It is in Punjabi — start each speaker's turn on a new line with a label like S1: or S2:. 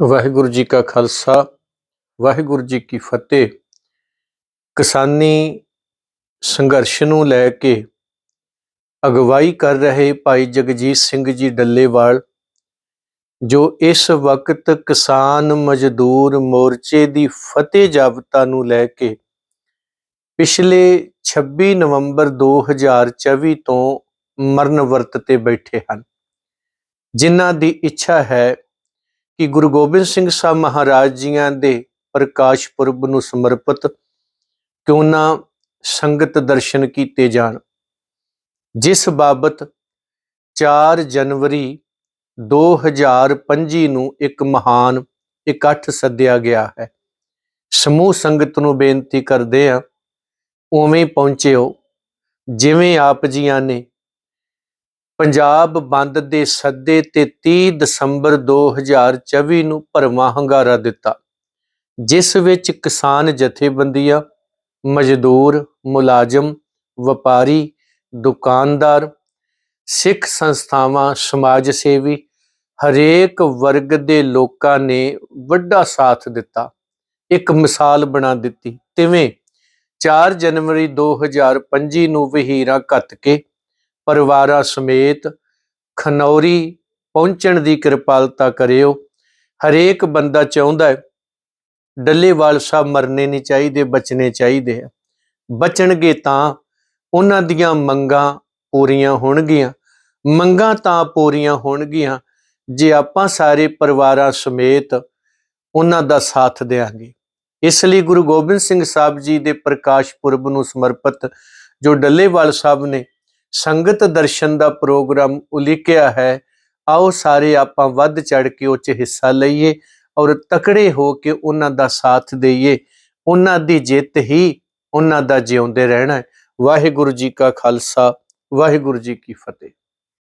S1: ਵਾਹਿਗੁਰੂ ਜੀ ਕਾ ਖਾਲਸਾ, ਵਾਹਿਗੁਰੂ ਜੀ ਕੀ ਫਤਿਹ। ਕਿਸਾਨੀ ਸੰਘਰਸ਼ ਨੂੰ ਲੈ ਕੇ ਅਗਵਾਈ ਕਰ ਰਹੇ ਭਾਈ ਜਗਜੀਤ ਸਿੰਘ ਜੀ ਡੱਲੇਵਾਲ, ਜੋ ਇਸ ਵਕਤ ਕਿਸਾਨ ਮਜ਼ਦੂਰ ਮੋਰਚੇ ਦੀ ਫਤਿਹ ਜਾਬਤਾ ਨੂੰ ਲੈ ਕੇ ਪਿਛਲੇ 26 ਨਵੰਬਰ 2024 ਤੋਂ ਮਰਨ ਵਰਤ ਤੇ ਬੈਠੇ ਹਨ। ਜਿਨ੍ਹਾਂ ਦੀ ਇੱਛਾ ਹੈ ਕਿ ਗੁਰੂ ਗੋਬਿੰਦ ਸਿੰਘ ਸਾਹਿਬ ਮਹਾਰਾਜ ਜੀਆਂ ਦੇ ਪ੍ਰਕਾਸ਼ ਪੁਰਬ ਨੂੰ ਸਮਰਪਿਤ ਕਿਉਂ ਨਾ ਸੰਗਤ ਦਰਸ਼ਨ ਕੀਤੇ ਜਾਣ। ਜਿਸ ਬਾਬਤ 4 ਜਨਵਰੀ 2025 ਨੂੰ ਇੱਕ ਮਹਾਨ ਇਕੱਠ ਸੱਦਿਆ ਗਿਆ ਹੈ। ਸਮੂਹ ਸੰਗਤ ਨੂੰ ਬੇਨਤੀ ਕਰਦੇ ਆ ਉਵੇਂ ਪਹੁੰਚਿਓ, ਜਿਵੇਂ ਆਪ ਜੀਆਂ ਨੇ ਪੰਜਾਬ ਬੰਦ ਦੇ ਸੱਦੇ ਤੇ 30 ਦਸੰਬਰ 2024 ਨੂੰ ਭਰਵਾਂ ਹੰਗਾਰਾ ਦਿੱਤਾ, ਜਿਸ ਵਿੱਚ ਕਿਸਾਨ ਜਥੇਬੰਦੀਆਂ, ਮਜ਼ਦੂਰ, ਮੁਲਾਜ਼ਮ, ਵਪਾਰੀ, ਦੁਕਾਨਦਾਰ, ਸਿੱਖ ਸੰਸਥਾਵਾਂ, ਸਮਾਜ ਸੇਵੀ, ਹਰੇਕ ਵਰਗ ਦੇ ਲੋਕਾਂ ਨੇ ਵੱਡਾ ਸਾਥ ਦਿੱਤਾ। ਇੱਕ ਮਿਸਾਲ ਬਣਾ ਦਿੱਤੀ, ਤਿਵੇਂ 4 ਜਨਵਰੀ 2025 ਨੂੰ ਵਹੀਰਾ ਕੱਤ ਕੇ ਪਰਿਵਾਰਾਂ ਸਮੇਤ ਖਨੌਰੀ ਪਹੁੰਚਣ ਦੀ ਕਿਰਪਾਲਤਾ ਕਰਿਓ। ਹਰੇਕ ਬੰਦਾ ਚਾਹੁੰਦਾ ਹੈ ਡੱਲੇਵਾਲ ਸਾਹਿਬ ਮਰਨੇ ਨਹੀਂ ਚਾਹੀਦੇ, ਬਚਣੇ ਚਾਹੀਦੇ ਆ ਬਚਣਗੇ ਤਾਂ ਉਹਨਾਂ ਦੀਆਂ ਮੰਗਾਂ ਪੂਰੀਆਂ ਹੋਣਗੀਆਂ। ਮੰਗਾਂ ਤਾਂ ਪੂਰੀਆਂ ਹੋਣਗੀਆਂ, ਜੇ ਆਪਾਂ ਸਾਰੇ ਪਰਿਵਾਰਾਂ ਸਮੇਤ ਉਹਨਾਂ ਦਾ ਸਾਥ ਦੇਵਾਂਗੇ ਇਸ ਲਈ ਗੁਰੂ ਗੋਬਿੰਦ ਸਿੰਘ ਸਾਹਿਬ ਜੀ ਦੇ ਪ੍ਰਕਾਸ਼ ਪੁਰਬ ਨੂੰ ਸਮਰਪਿਤ ਜੋ ਡੱਲੇਵਾਲ ਸਾਹਿਬ ਨੇ ਸੰਗਤ ਦਰਸ਼ਨ ਦਾ ਪ੍ਰੋਗਰਾਮ ਉਲੀਕਿਆ ਹੈ। ਆਓ ਸਾਰੇ ਆਪਾਂ ਵੱਧ ਚੜ ਕੇ ਉਹ ਚ ਹਿੱਸਾ ਲਈਏ ਔਰ ਤਕੜੇ ਹੋ ਕੇ ਉਹਨਾਂ ਦਾ ਸਾਥ ਦਈਏ। ਉਹਨਾਂ ਦੀ ਜਿੱਤ ਹੀ ਉਹਨਾਂ ਦਾ ਜਿਉਂਦੇ ਰਹਿਣਾ ਹੈ। ਵਾਹਿਗੁਰੂ ਜੀ ਕਾ ਖਾਲਸਾ, ਵਾਹਿਗੁਰੂ ਜੀ ਕੀ ਫਤਿਹ।